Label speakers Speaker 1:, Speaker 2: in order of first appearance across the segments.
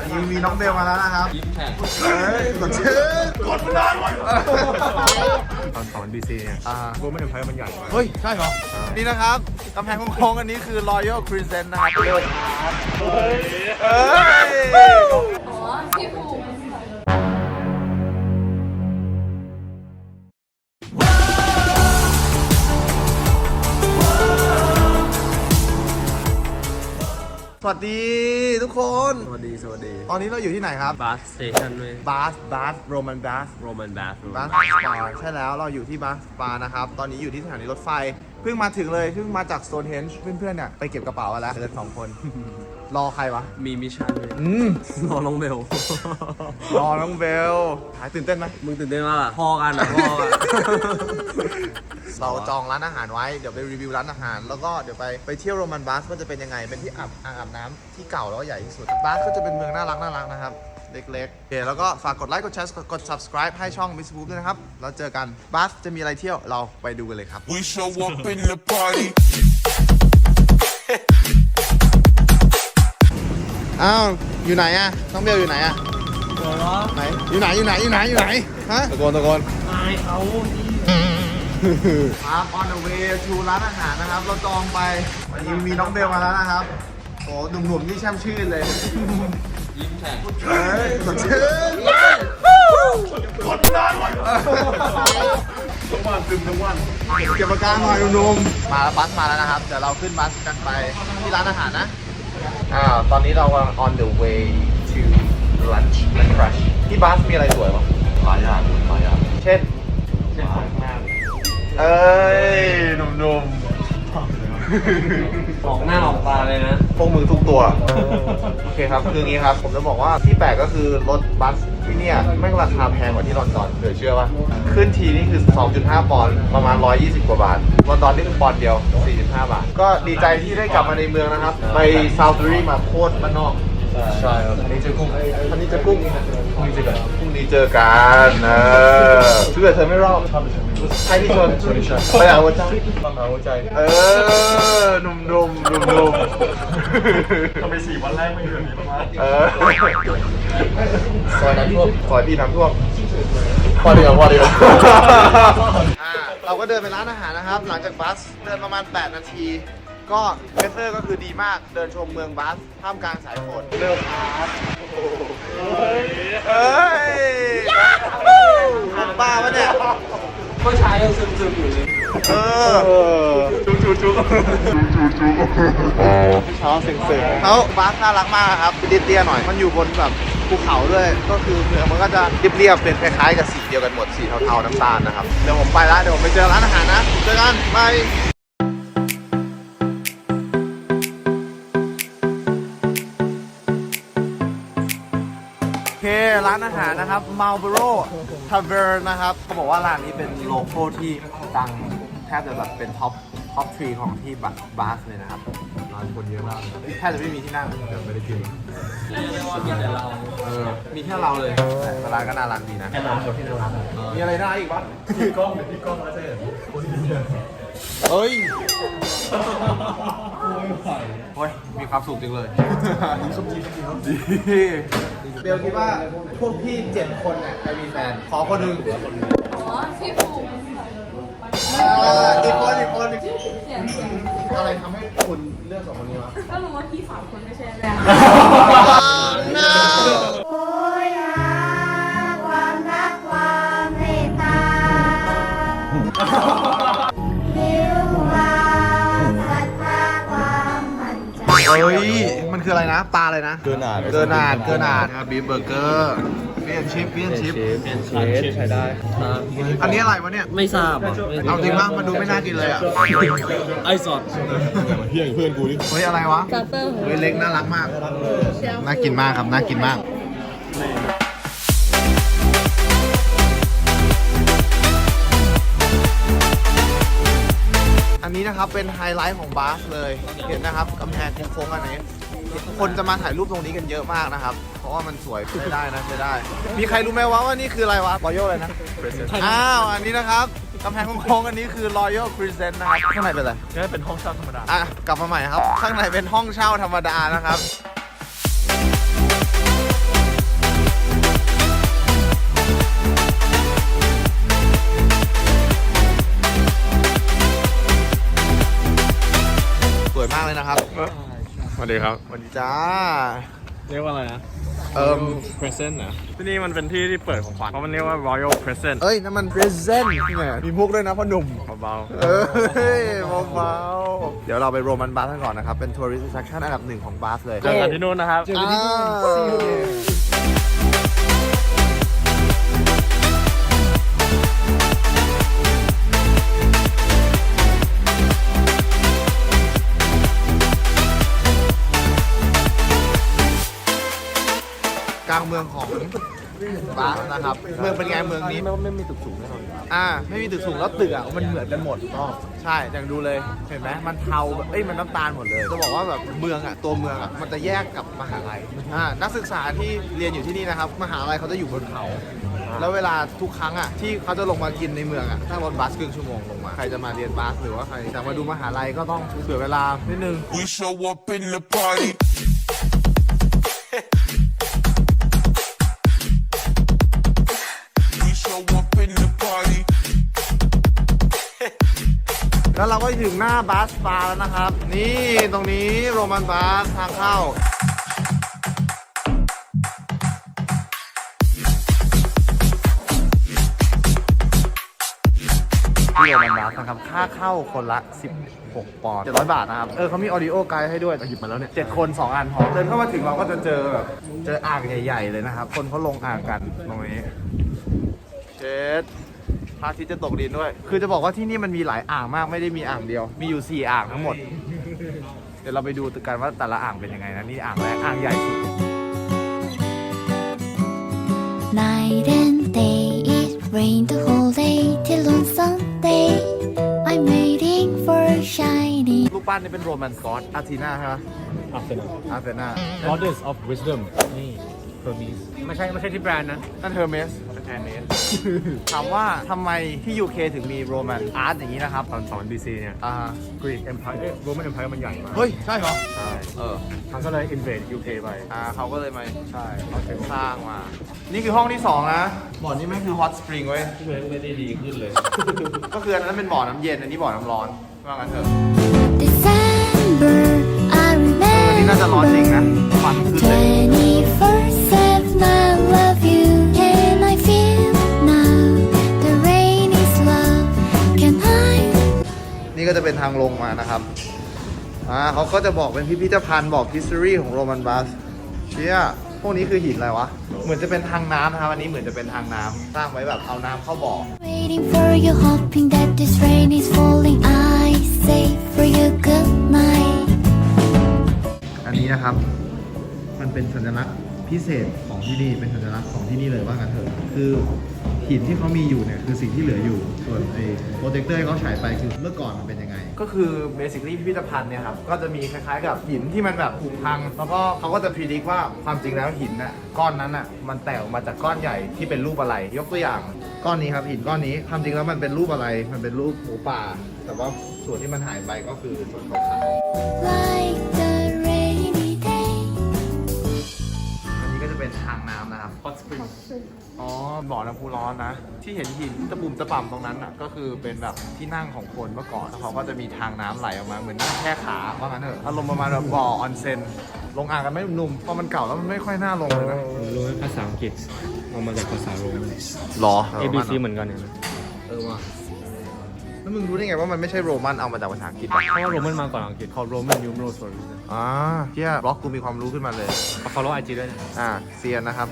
Speaker 1: วันนี้มีน้องเบลมาแล้วนะครับ
Speaker 2: ยิ้มแฉ่ง
Speaker 1: เฮ้ยกดชื่อกดไม่ได้วะ
Speaker 3: ตอนสอนบีซีเนี่ย
Speaker 1: อ่า
Speaker 3: กูไม่ถึงไพ่มันใหญ่
Speaker 1: เฮ้ย ใช่เหรอ นี่นะครับกำแพงโค้งๆอันนี้คือ Royal Crescent นะครับเฮ้ย สวัสดีทุกคน
Speaker 3: สวัสดี สวัสดี
Speaker 1: ตอนนี้เราอยู่ที่ไหนครับ
Speaker 3: บัสสเตชันด้วย
Speaker 1: บาสบาสโรมันบาส
Speaker 3: โรมันบัส
Speaker 1: บาสสปาใช่แล้วเราอยู่ที่บาสสปานะครับ ตอนนี้อยู่ที่สถานีรถไฟ เพิ่งมาถึงเลย เพิ่งมาจากโซนเฮนช์เพื่อนๆเนี่ยไปเก็บกระเป๋ากันแล้วเหลือสองคน รอใครวะ
Speaker 3: มีมิชชั่นด้วย
Speaker 1: อืม
Speaker 3: รอน้องเบล
Speaker 1: รอน้องเบลหายตื่นเต้นไหม
Speaker 3: มึงตื่นเต้นมากอะพอกันอะพ่ออะ
Speaker 1: เราจองร้านอาหารไว้ เดี๋ยวไปรีวิวร้านอาหาร แล้วก็เดี๋ยวไปไปเที่ยวโรมันบาสว่าจะเป็นยังไง เป็นที่อาบอ่างอาบน้ำที่เก่าแล้วก็ใหญ่ที่สุดบาสก็จะเป็นเมืองน่ารักน่ารักนะครับ เล็กๆโอเคแล้วก็ฝากกดไลค์ กดแชร์ กด subscribe ให้ช่อง Miss Boop ด้วยนะครับ แล้วเจอกันบาสจะมีอะไรเที่ยวเราไปดูกันเลยครับ
Speaker 4: We show up in the party.
Speaker 1: อ้าวอยู่ไหนอะน้องเบลอยู่ไหนอะไหนอยู่ไหนอยู่ไหนอยู่ไหนอยู่ไหนฮะตะโกนตะโกน
Speaker 3: อายเขา
Speaker 1: ครับ on the way to ร้านอาหารนะครับ เราจองไปวันนี้มีน้องเบลมาแล้วนะครับโอ้หนุ่มๆนี่แช่มชื่นเลย
Speaker 2: ยิ้มแฉ่ง
Speaker 1: เฮ้ยสดชื่นกดนานวันทุกวันซึมทุกวันเก็บปากกาหน่อยหนุ่มๆมาแล้วบัสมาแล้วนะครับ เดี๋ยวเราขึ้นบัสกันไปที่ร้านอาหารนะ อ่าตอนนี้เรากำลัง on the way to lunch and crush ที่บัสมีอะไรสวยวะ
Speaker 3: หลายอย่างหลายอย่าง
Speaker 1: เช่น
Speaker 3: เช่นของหน้า
Speaker 1: เอ้ยหนุ่ม
Speaker 3: ข องหน้าออกตาเลยนะ
Speaker 1: พวกมือทุกตัว โอเคครับ คืออย่างนี้ครับ ผมจะบอกว่าที่แปลกก็คือรถบัสที่เนี่ยแม่งราคาแพงกว่าที่ลอนดอนเหลือเชื่อป่ะขึ้นทีนี่คือ 2.5 ปอนด์ประมาณ 120 กว่าบาทลอนดอนนี่คือปอนด์เดียว 45 บาท ก็ดีใจที่ได้กลับมาในเมืองนะครับ ไปซาวด์รีมาโคตรบ้านนอก
Speaker 3: ใช่ครับอันนี้เจอกุ้ง
Speaker 1: อันนี้จะกุ้ง
Speaker 3: พรุ่งนี้เจอกัน
Speaker 1: พรุ่งนี้เจอกันเออเชื่อเธอไม่รอดใครที่ชนไปหาหัวใจ
Speaker 3: ต้องหาหัวใจ
Speaker 1: เออหนุ่มๆหนุ่มหนุ่มหนุ่ม
Speaker 3: ทำไมสี่วันแรกไม่เดือนนี้บ้าง
Speaker 1: เออ
Speaker 3: ซอยน้ำท่วม
Speaker 1: ขอให้พี่น้ำท่วมพอดียวพอดียวอ่าเราก็เดินไปร้านอาหารนะครับ หลังจากบัสเดินประมาณ 8 นาที ก็เวเซอร์ก็คือดีมากเดินชมเมืองบัสท่ามกลางสายฝนเร็วครับเฮ้ยของป้าวะเนี่ย
Speaker 3: ผู้ชายยังซึมๆอยู่เลย
Speaker 1: เออจุ๊จุ๊จุ๊เช้าเสียงเสียงเขาบาสน่ารักมากครับเตี้ยๆหน่อยมันอยู่บนแบบภูเขาด้วยก็คือเมืองมันก็จะเรียบๆเป็นคล้ายๆกับสีเดียวกันหมดสีเทาๆน้ำตาลนะครับเดี๋ยวผมไปละเดี๋ยวผมไปเจอร้านอาหารนะเจอกันบาย ร้านอาหารนะครับ Marlboro Tavern นะครับเขาบอกว่าร้านนี้เป็นโลโก้ที่ดังแทบจะแบบเป็นท็อปท็อปทรีของที่บาบาสเลยนะครับ
Speaker 3: ร้านคนเยอะมาก
Speaker 1: แทบจะไม่มีที่นั่ง
Speaker 3: แต่ไม่ได้กิน
Speaker 2: เรียกว่ามีแต่เรา
Speaker 1: เออมีแค่เราเลยแต่ร้านก็น่ารักดีนะ
Speaker 3: แค่ร้านคนที่น่ารัก
Speaker 1: มีอะไรน่าอีกวะ
Speaker 3: พี่กล้องเดี๋ยวพี่กล้องแล้วจะเห็นคน เยอะ
Speaker 1: เฮ้ยโอ้ยมีความสุขจังเลยดีเบลคิดว่าพวกพี่เจ็ดคนเนี่ยใครมีแฟน ขอคนหนึ่ง
Speaker 5: อ๋อที่ผูก
Speaker 1: เอออีกคนอีกคนอีก
Speaker 5: เสียงเสียง
Speaker 1: อะไรทำให้คุณเลือกสองคนนี้วะ
Speaker 5: ก็รู้ว่าพี่สามคนไม่ใช่แล้
Speaker 6: โอ้
Speaker 1: ฮ้ย มันคืออะไรนะ ปลาอะไรนะ
Speaker 3: เกินอาด
Speaker 1: เกินอาดเกินอาดบีฟเบอร์เกอร์เฟียนชิปเฟียนชิป
Speaker 3: เปลี่ยนเชฟใช้ได้
Speaker 1: อันนี้อะไรวะเนี่ย
Speaker 3: ไม่ทราบอะ
Speaker 1: เอาจริงมากมันดูไม่น่ากินเลยอะ
Speaker 3: ไอซอดเฮียเพื่อนกูดิ
Speaker 1: เฮ้ยอะไรวะ
Speaker 5: จัตเตอร์
Speaker 1: เฮ้ยเล็กน่ารักมาก น่ากินมากครับ น่ากินมาก นนี้นะครับเป็นไฮไลท์ของบาสเลย เห็นนะครับกำแพงโค้งๆอันนี้ คนจะมาถ่ายรูปตรงนี้กันเยอะมากนะครับ เพราะว่ามันสวยใช้ได้นะใช้ได้ มีใครรู้ไหมว่าว่านี่คืออะไรวะ Royal อะไรนะ อ้าว อันนี้นะครับกำแพงโค้งๆอันนี้คือ Royal Crescent นะครับ ข้างในเป็นอะไร
Speaker 3: แค่เป็นห้องเช่าธรรมดา
Speaker 1: อะ กลับมาใหม่ครับ ข้างในเป็นห้องเช่าธรรมดานะครับ
Speaker 3: ดีครับ
Speaker 1: สวัสดีจ้า
Speaker 3: เรียกว่าอะไรนะ
Speaker 1: เอิ่ม
Speaker 3: present นะที่นี่มันเป็นที่ที่เปิดของขวัญเพราะมันเรียกว่า royal present
Speaker 1: เอ้ยนั่นมัน present นี่ไงมีมุกด้วยนะพ่อหนุ่ม
Speaker 3: เบา
Speaker 1: เอ้ยเบาๆเดี๋ยวเราไปโรมันบาร์กันก่อนนะครับ เป็น tourist attraction อันดับหนึ่งของบาร์เลย
Speaker 3: ๆเจอกันที่นู่นนะครับ
Speaker 1: อ่า กลางเมืองของบาร์นะครับ เมืองเป็นไงเมืองนี้
Speaker 3: ไม่ไม่มีตึกสูงแน่นอน
Speaker 1: อ่า ไม่มีตึกสูงแล้วตึกอะมันเหมือนกันหมดก็ใช่อย่างดูเลย เห็นไหมมันเทาแบบเอ้ย มันน้ำตาลหมดเลย จะบอกว่าแบบเมืองอะ ตัวเมืองอะ มันจะแยกกับมหาลัย อ่า นักศึกษาที่เรียนอยู่ที่นี่นะครับ มหาลัยเขาจะอยู่บนเขา แล้วเวลาทุกครั้งอะ ที่เขาจะลงมากินในเมืองอะถ้ารถบัสครึ่งชั่วโมงลงมา ใครจะมาเรียนบัสหรือว่าใครจะมาดูมหาลัยก็ต้องเผื่อเวลานิดนึง
Speaker 4: We show up in the party.
Speaker 1: แล้วเราก็ถึงหน้าบัสบาร์แล้วนะครับ นี่ตรงนี้โรมันบัสทางเข้าที่โรมันบัสนะครับค่าเข้าคนละ 16 ปอนด์700 บาทนะครับ เออเขามีออดิโอไกด์ให้ด้วยหยิบมาแล้วเนี่ย 7 คน 2 อันพอเดินเข้ามาถึงเราก็จะเจอแบบเจออ่างใหญ่ ๆ เลยนะครับ คนเขาลงอ่างกันตรงนี้ เช็ด พระอาทิตย์จะตกดินด้วย คือจะบอกว่าที่นี่มันมีหลายอ่างมากไม่ได้มีอ่างเดียว มีอยู่ 4 อ่างทั้งหมด เดี๋ยวเราไปดูกันว่าแต่ละอ่างเป็นยังไงนะนี่อ่างแรกอ่างใหญ่สุด
Speaker 6: Night and day, it rained the whole day till on Sunday. I'm waiting for a shining.
Speaker 1: รูปปั้นนี่เป็นโรมันกอดอาทีนาใช่ไหม
Speaker 3: อาเซน
Speaker 1: อาเซนา
Speaker 3: goddess of wisdom นี่เ e อร์มีสไม่ใช่ไม่ใช่ที่แบรนด์นะ
Speaker 1: นั่นเฮอร์เมส
Speaker 3: แทนเมส
Speaker 1: ถามว่าทำไมที่ UK ถึงมีโรมันอาร์ตอย่างนี้นะครับ
Speaker 3: ตอนสอนบีซีเนี่ย
Speaker 1: อ่า
Speaker 3: กรีกเอ็มพายเอ้ยโรมันเอ็มพายมันใหญ่มาก
Speaker 1: เฮ้ย ใช่เหรอ
Speaker 3: ใช่
Speaker 1: เออ
Speaker 3: มันก็เลยอินเวดยูเคไป
Speaker 1: อ่าเขาก็เลยมา
Speaker 3: ใช่เขาเป็น
Speaker 1: สร้างมา นี่คือห้องที่ 2 นะบ่อนี้ไม่คือฮอตสปริงเว้ย
Speaker 3: ที่เลยไม่ได้ดีขึ้นเลย
Speaker 1: ก็คืออันนั้นเป็นบ่อน้ำเย็น อันนี้บ่อน้ำร้อนว่างั้นเถอะ ทางลงมานะครับ อ่าเขาก็จะบอกเป็นพิพิธภัณฑ์บอก history ของโรมันบัสเชี่ยพวกนี้คือหินอะไรวะ เหมือนจะเป็นทางน้ำนะครับอันนี้เหมือนจะเป็นทางน้ำสร้างไว้แบบเอาน้ำเข้าบ่อ
Speaker 6: Waiting for you, hoping that this rain is falling. I say for you good night.
Speaker 1: อันนี้นะครับ มันเป็นสัญลักษณ์พิเศษของที่นี่เป็นสัญลักษณ์ของที่นี่เลยว่างั้นเถอะคือ หินที่เขามีอยู่เนี่ยคือสิ่งที่เหลืออยู่ ส่วนไอ้โปรเจคเตอร์ที่เขาฉายไปคือเมื่อก่อนมันเป็นยังไง ก็คือเบสิคลี่พิพิธภัณฑ์เนี่ยครับ ก็จะมีคล้ายๆกับหินที่มันแบบผุพัง แล้วก็เขาก็จะพิจิตว่าความจริงแล้วหินน่ะก้อนนั้นน่ะมันแตกออกมาจากก้อนใหญ่ที่เป็นรูปอะไร ยกตัวอย่างก้อนนี้ครับหินก้อนนี้ความจริงแล้วมันเป็นรูปอะไร มันเป็นรูปหมูป่า แต่ว่าส่วนที่มันหายไปก็คือส่วนขาวๆ เป็นทางน้ำนะครับ
Speaker 3: hot spring
Speaker 1: อ๋อบ่อน้ำพุร้อนนะ ที่เห็นหินตะปุ่มตะป่ำตรงนั้นอะก็คือเป็นแบบที่นั่งของคนเมื่อก่อนแล้วเขาก็จะมีทางน้ำไหลออกมาเหมือนนั่งแค่ขาว่างั้นเถอะอารมณ์ประมาณแบบบ่อออนเซ็นลงอ่างกันไม่หนุ่มๆเพราะมันเก่าแล้วมันไม่ค่อยน่าลงเลยนะ
Speaker 3: รู้ภาษาอังกฤษเอามาจากภาษาโรมัน
Speaker 1: หรอ
Speaker 3: A B C เหมือนกันเนี่ยนะ
Speaker 1: เออว่ะ แล้วมึงรู้ได้ไงว่ามันไม่ใช่โรมันเอามาจากภาษาอังกฤษ
Speaker 3: เพราะว่าโรมันมาก่อนอังกฤษ called Roman numerals for a reason
Speaker 1: อ่าเที่ยบล็อกกูมีความรู้ขึ้นมาเลย
Speaker 3: เขา follow IG ด้วยนะ
Speaker 1: อ่าเซียนนะครับ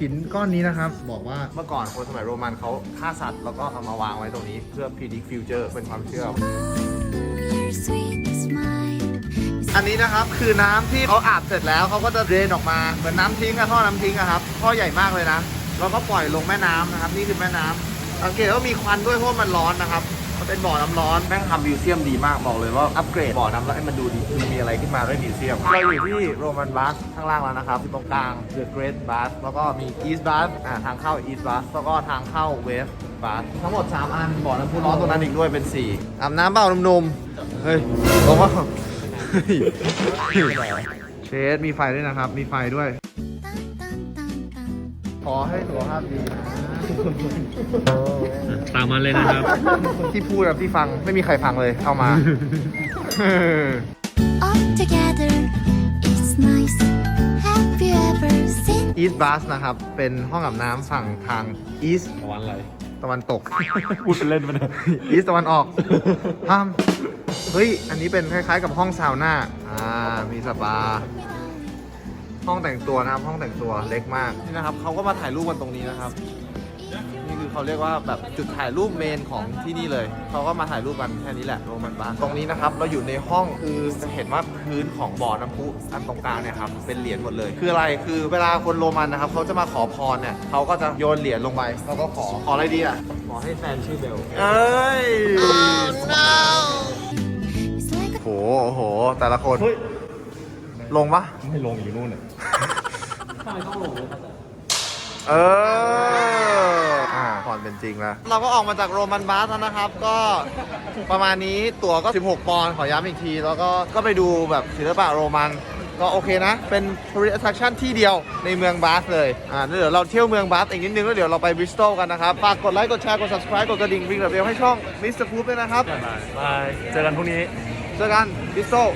Speaker 1: หินก้อนนี้นะครับ บอกว่าเมื่อก่อนคนสมัยโรมันเขาฆ่าสัตว์แล้วก็เอามาวางไว้ตรงนี้เพื่อ predict future เป็นความเชื่อ
Speaker 6: Your sweet smile.
Speaker 1: อันนี้นะครับคือน้ำที่เขาอาบเสร็จแล้วเขาก็จะเดรนออกมาเหมือนน้ำทิ้งอะท่อน้ำทิ้งอะครับท่อใหญ่มากเลยนะแล้วก็ปล่อยลงแม่น้ำนะครับ นี่คือแม่น้ำ สังเกตว่ามีควันด้วยเพราะมันร้อนนะครับมันเป็นบ่อน้ำร้อนแม่งทำมิวเซียมดีมากบอกเลยว่าอัปเกรดบ่อน้ำแล้วให้มันดูดีดูมีอะไรขึ้นมาด้วยมิวเซียมเราอยู่ที่โรมันบัสข้างล่างแล้วนะครับที่ตรงกลาง The Great Bath แล้วก็มี East Bath อ่าทางเข้า East Bath แล้วก็ทางเข้า West Bath ทั้งหมด 3 อันบ่อน้ำพุร้อนตรงนั้นอีกด้วยเป็น4อาบน้ำเปล่าหนุ่มๆเฮ้ยบอกว่าเชดมีไฟด้วยนะครับมีไฟด้วย ขอให้สุขภาพดีนะ
Speaker 3: ตามมาเลยนะครับ
Speaker 1: ที่พูดกับที่ฟังไม่มีใครฟังเลย เอามา
Speaker 6: October together. It's nice. Have you ever seen?
Speaker 1: East Bus นะครับ เป็นห้องอาบน้ำฝั่งทาง East
Speaker 3: วันอะไร
Speaker 1: ตะวันตก
Speaker 3: พูดเป็นเล่นไปนะ
Speaker 1: East ตะวันออกห้ามเฮ้ย อันนี้เป็นคล้ายๆกับห้องซาวน่า อ่า มีสปา ห้องแต่งตัวนะครับห้องแต่งตัวเล็กมากนี่นะครับเขาก็มาถ่ายรูปกันตรงนี้นะครับ นี่คือเขาเรียกว่าแบบจุดถ่ายรูปเมนของที่นี่เลยเขาก็มาถ่ายรูปกันแค่นี้แหละโรมันบาร์ตรงนี้นะครับเราอยู่ในห้องคือจะเห็นว่าพื้นของบ่อน้ำพุอันตรงกลางเนี่ยครับเป็นเหรียญหมดเลย คืออะไรคือเวลาคนโรมันนะครับเขาจะมาขอพรเนี่ยเขาก็จะโยนเหรียญลงไปแล้วก็ขอขออะไรดีอะ
Speaker 3: ขอให้แฟนชื่อเบล
Speaker 1: เอ้ย
Speaker 6: It's like a
Speaker 1: โหโอ้โห แต่ละคน ลงปะ
Speaker 3: ไม่ลงอยู่นู่นน่ะ
Speaker 1: เอออ่าผ่อนเป็นจริงแล้ว เราก็ออกมาจากโรมันบาสแล้วนะครับ ก็ประมาณนี้ตั๋วก็ 16 ปอนด์ขอย้ำอีกที แล้วก็ก็ไปดูแบบศิลปะโรมัน ก็โอเคนะ เป็น tourist attraction ที่เดียวในเมืองบาสเลย อ่าแล้วเดี๋ยวเราเที่ยวเมืองบาสอีกนิดนึง แล้วเดี๋ยวเราไปบริสตอลกันนะครับ ฝากกดไลค์ กดแชร์ กด subscribe กดกระดิ่งริงระเบียให้ช่อง Mr. Coop ด้วยนะครับ
Speaker 3: บาย เจอกันพรุ่งนี้
Speaker 1: เจอกันบริสตอล